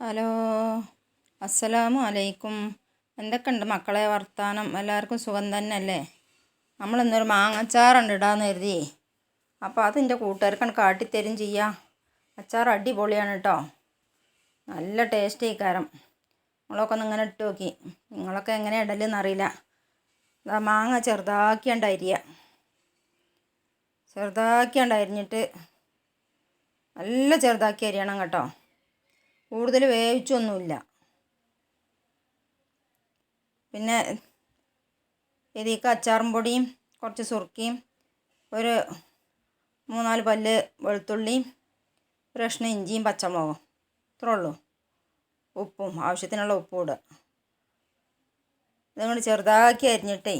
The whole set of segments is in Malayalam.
ഹലോ അസ്സലാമു അലൈക്കും എന്തൊക്കെയുണ്ട് മക്കളെ വർത്താനം? എല്ലാവർക്കും സുഖം തന്നെ അല്ലേ നമ്മളിന്നൊരു മാങ്ങച്ചാറുണ്ട് ഇടാന്ന് കരുതി അപ്പോൾ അത് എന്റെ കൂട്ടുകാർക്കാണ് കാട്ടിത്തരും ചെയ്യാം. അച്ചാർ അടിപൊളിയാണ് കേട്ടോ. നല്ല ടേസ്റ്റ് കാരം. നമ്മളൊക്കെ ഒന്ന് ഇങ്ങനെ ഇട്ട് നോക്കി. നിങ്ങളൊക്കെ എങ്ങനെ ഇടലെന്ന് അറിയില്ല. മാങ്ങ ചെറുതാക്കിയാണ്ട് അരിയ. ചെറുതാക്കിയാണ്ട് അരിഞ്ഞിട്ട് നല്ല ചെറുതാക്കി അരിയണം കേട്ടോ. കൂടുതൽ വേവിച്ചൊന്നുമില്ല. പിന്നെ ഇതിലേക്ക് അച്ചാറും പൊടിയും കുറച്ച് സുറുക്കിയും ഒരു മൂന്നാൽ പല്ല് വെളുത്തുള്ളിയും കഷ്ണം ഇഞ്ചിയും പച്ചമുളകും. ഇത്രേ ഉള്ളൂ. ഉപ്പും ആവശ്യത്തിനുള്ള ഉപ്പും ഇടുക. ഇതുകൊണ്ട് ചെറുതാക്കി അരിഞ്ഞിട്ടേ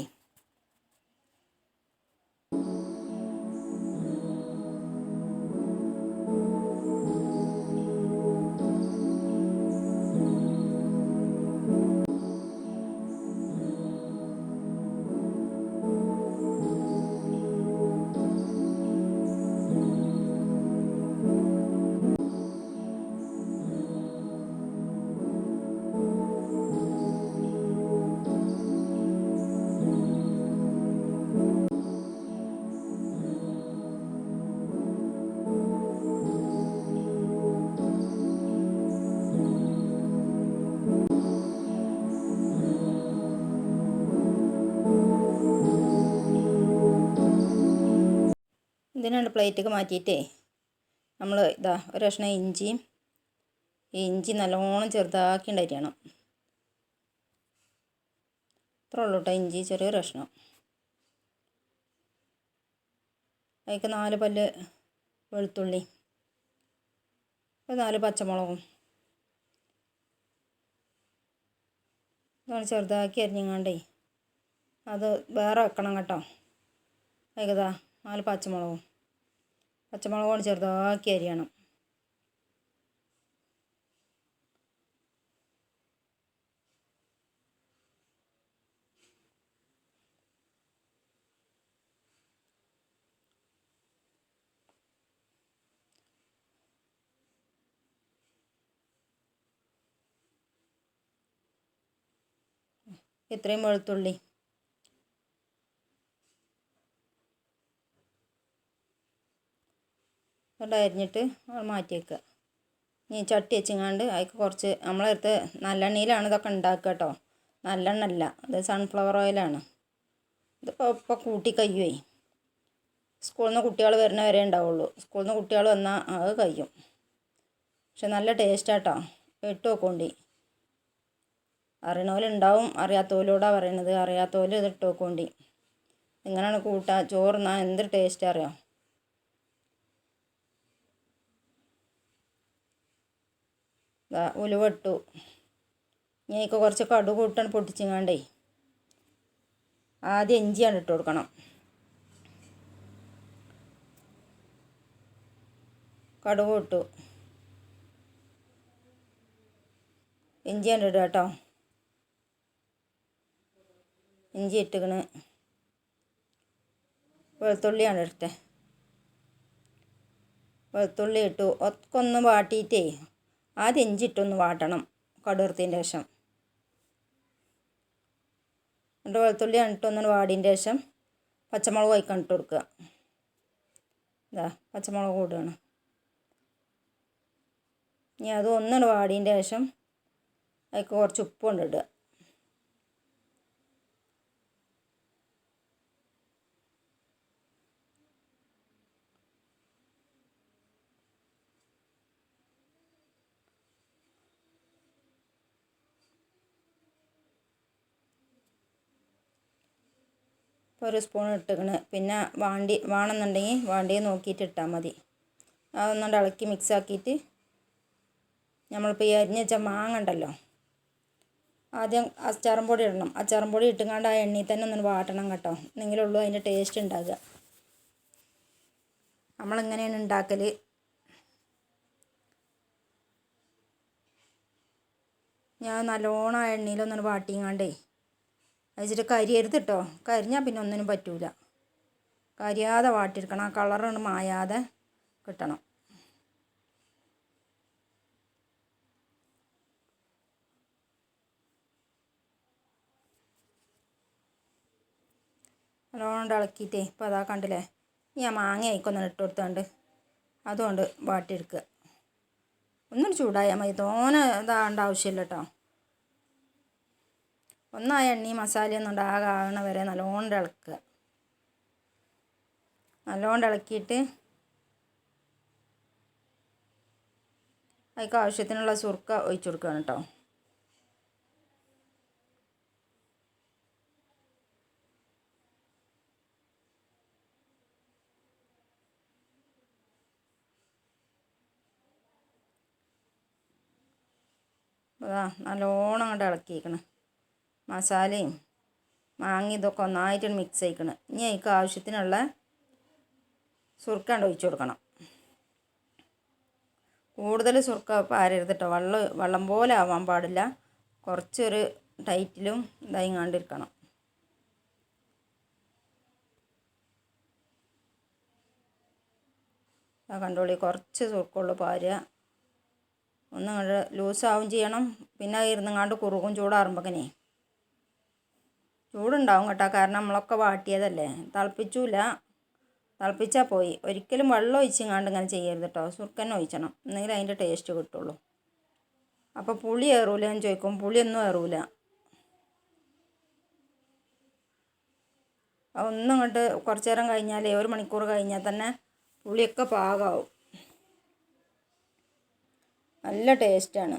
ഇതിനാണ് പ്ലേറ്റൊക്കെ മാറ്റിയിട്ടേ നമ്മൾ ഇതാ ഒരു കഷ്ണം ഇഞ്ചിയും ഇഞ്ചി നല്ലോണം ചെറുതാക്കി ഉണ്ടായിരിക്കണം. ഇത്രേ ഉള്ളൂ കേട്ടോ ഇഞ്ചി ചെറിയൊരു കഷ്ണം. അതിലേക്ക് നാല് പല്ല് വെളുത്തുള്ളി ഒരു നാല് പച്ചമുളകും. ഇതാണ് ചെറുതാക്കി അരിഞ്ഞങ്ങാണ്ടേ അത് വേറെ വെക്കണം കേട്ടോ. അതിക്കതാ നാല് പച്ചമുളകും. പച്ചമുളക് കൊണ്ട് ചെറുതാക്കി അരിയണം. ഇത്രയും വെളുത്തുള്ളി. കൊണ്ട് അരിഞ്ഞിട്ട് മാറ്റി വെക്കുക. ഇനി ചട്ടി വെച്ചിങ്ങാണ്ട് അതിക്ക് കുറച്ച് നമ്മളെടുത്ത് നല്ലെണ്ണയിലാണ് ഇതൊക്കെ ഉണ്ടാക്കുക കേട്ടോ. നല്ലെണ്ണ അല്ല അത് സൺഫ്ലവർ ഓയിലാണ് ഇതിപ്പോൾ ഇപ്പോൾ കൂട്ടി കഴിയുമേ സ്കൂളിൽ നിന്ന് കുട്ടികൾ വരുന്ന വരെ ഉണ്ടാവുള്ളൂ. സ്കൂളിൽ നിന്ന് കുട്ടികൾ വന്നാൽ അത് കഴിയും. പക്ഷെ നല്ല ടേസ്റ്റാട്ടോ ഇട്ട് നോക്കോണ്ടി. അറിയണോലുണ്ടാവും അറിയാത്തോലൂടാ പറയണത്. അറിയാത്തോലും ഇത് ഇട്ട് നോക്കോണ്ടി. ഇങ്ങനെയാണ് കൂട്ടുക ചോറുന്നാൻ എന്ത് ടേസ്റ്റ് അറിയാം? ഉലുവ ഇങ്ങനെയൊക്കെ കുറച്ച് കടുക് ഇട്ടാണ് പൊട്ടിച്ചിങ്ങാണ്ടേ ആദ്യം ഇഞ്ചിയാണ് ഇട്ട് കൊടുക്കണം. കടുക് ഇട്ടു ഇഞ്ചിയാണ് ഇടുക കേട്ടോ ഇഞ്ചി ഇട്ടുകണ് വെളുത്തുള്ളിയാണ് ഇട്ടേ വെളുത്തുള്ളി ഇട്ടു. ഒക്കെ ഒന്ന് വാട്ടിയിട്ടേ ആദ്യം ഇഞ്ചിട്ടൊന്ന് വാട്ടണം കടുകർത്തതിന് ശേഷം. എന്നിട്ട് വെളുത്തുള്ളി ഇട്ടൊന്ന് വാടിന്റെ ശേഷം പച്ചമുളക് വയ്ക്കാൻ ഇട്ട് കൊടുക്കുക. ഇതാ പച്ചമുളക് കൂടുകയാണ് ഇനി അത് ഒന്നാണ് വാടിന്റെ ശേഷം അതിൽ കുറച്ച് ഉപ്പ് കൊണ്ട് ഇടുക ഒരു സ്പൂൺ ഇട്ടിക്കണ് പിന്നെ വാണ്ടി വേണമെന്നുണ്ടെങ്കിൽ വാണ്ടി നോക്കിയിട്ട് ഇട്ടാൽ മതി. അതൊന്നുകൊണ്ട് ഇളക്കി മിക്സ് ആക്കിയിട്ട് നമ്മളിപ്പോൾ ഈ അരിഞ്ഞ വെച്ച മാങ്ങ ഉണ്ടല്ലോ ആദ്യം അച്ചാറും പൊടി ഇടണം. അച്ചാറും പൊടി ഇട്ടുകൊണ്ട് ആ എണ്ണയിൽ തന്നെ ഒന്ന് വാട്ടണം കേട്ടോ. എന്നെങ്കിലുള്ളൂ അതിന്റെ ടേസ്റ്റ് ഉണ്ടാകുക നമ്മളിങ്ങനെയാണ് ഉണ്ടാക്കൽ ഞാൻ നല്ലോണം ആ എണ്ണയിലൊന്നും വാട്ടിങ്ങാണ്ടേ അത് വെച്ചിട്ട് കരിയരുത് കേട്ടോ കരിഞ്ഞാൽ പിന്നെ ഒന്നിനും പറ്റൂല. കരിയാതെ വാട്ടിയെടുക്കണം. ആ കളറാണ് മായാതെ കിട്ടണം. നല്ലോണം ഇളക്കിയിട്ടേ ഇപ്പോൾ അതാ കണ്ടില്ലേ? ഞാൻ മാങ്ങ ആയിക്കൊന്നും ഇട്ട് കൊടുത്തുകൊണ്ട് അതുകൊണ്ട് വാട്ടിയെടുക്കുക. ഒന്നും ചൂടായാൽ മതി. തോനെ ഇതാകേണ്ട ആവശ്യമില്ല കേട്ടോ ഒന്നായ എണ്ണയും മസാലയൊന്നും ഉണ്ടാകാകണ വരെ നല്ലോണം ഇളക്കുക. നല്ലോണം ഇളക്കിയിട്ട് അതിക്ക് ആവശ്യത്തിനുള്ള സുർക്ക ഒഴിച്ചു കൊടുക്കുകയാണ് കേട്ടോ. അതാ നല്ലോണം അങ്ങോട്ട് ഇളക്കിയിരിക്കണം മസാലയും മാങ്ങ ഇതൊക്കെ ഒന്നായിട്ട് മിക്സ് ആയിക്കണം. ഇനി അതിക്ക് ആവശ്യത്തിനുള്ള സുർക്കാണ്ട് ഒഴിച്ചു കൊടുക്കണം. കൂടുതൽ സുർക്ക പാരരുത് കേട്ടോ വെള്ളം വെള്ളം പോലെ ആവാൻ പാടില്ല. കുറച്ചൊരു ടൈറ്റിലും ഇതായിങ്ങാണ്ടിരിക്കണം ആ കണ്ടോളി കുറച്ച് സുർക്കുള്ളു പാരുക ഒന്നും ലൂസാവും ചെയ്യണം. പിന്നെ ഇരുന്നങ്ങാണ്ട് കുറുകും ചൂടാറുമ്പക്കനെ ചൂടുണ്ടാവും കേട്ടോ. കാരണം നമ്മളൊക്കെ വാട്ടിയതല്ലേ. തിളപ്പിച്ചില്ല തിളപ്പിച്ചാൽ പോയി. ഒരിക്കലും വെള്ളം ഒഴിച്ചിങ്ങാണ്ട് ഇങ്ങനെ ചെയ്യരുത് കേട്ടോ. സുർക്കന്നെ ഒഴിച്ചണം. എന്നെങ്കിലും അതിന്റെ ടേസ്റ്റ് കിട്ടുള്ളൂ. അപ്പോൾ പുളി ഏറൂല എന്ന് ചോദിക്കും. പുളിയൊന്നും ഏറൂല. ഒന്നും ഇങ്ങോട്ട് കുറച്ച് നേരം കഴിഞ്ഞാലേ ഒരു മണിക്കൂർ കഴിഞ്ഞാൽ തന്നെ പുളിയൊക്കെ പാകമാവും നല്ല ടേസ്റ്റാണ്.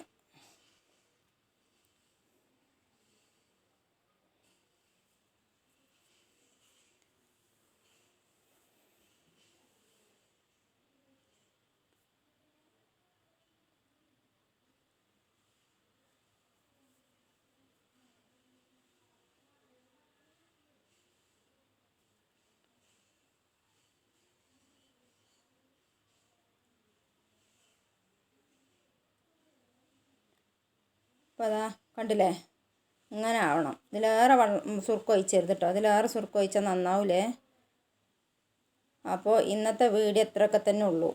അപ്പോൾ അതാ കണ്ടില്ലേ? അങ്ങനെ ആവണം. ഇതിലേറെ വെള്ളം സുർക്ക ഒഴിച്ചരുത് കേട്ടോ അതിലേറെ സുർക്ക ഒഴിച്ചാൽ നന്നാവൂലേ? അപ്പോൾ ഇന്നത്തെ വീഡിയോ ഇത്രയൊക്കെ തന്നെ ഉള്ളൂ.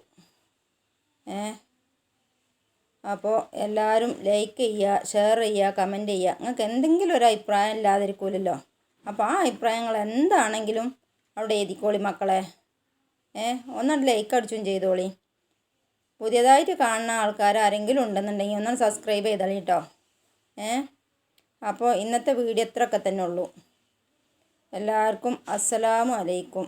ഏ? അപ്പോൾ എല്ലാവരും ലൈക്ക് ചെയ്യുക ഷെയർ ചെയ്യുക കമന്റ് ചെയ്യുക നിങ്ങൾക്ക് എന്തെങ്കിലും ഒരു അഭിപ്രായം ഇല്ലാതിരിക്കൂലല്ലോ. അപ്പോൾ ആ അഭിപ്രായങ്ങൾ എന്താണെങ്കിലും അവിടെ എഴുതിക്കോളി മക്കളെ. ഏ? ഒന്നും ലൈക്ക് അടിച്ചും ചെയ്തോളി. പുതിയതായിട്ട് കാണുന്ന ആൾക്കാർ ആരെങ്കിലും ഉണ്ടെന്നുണ്ടെങ്കിൽ ഒന്ന് സബ്സ്ക്രൈബ് ചെയ്തോളി കേട്ടോ അപ്പോൾ ഇന്നത്തെ വീഡിയോ ഇത്രയൊക്കെ തന്നെ ഉള്ളൂ. എല്ലാവർക്കും അസ്സലാമു അലൈക്കും.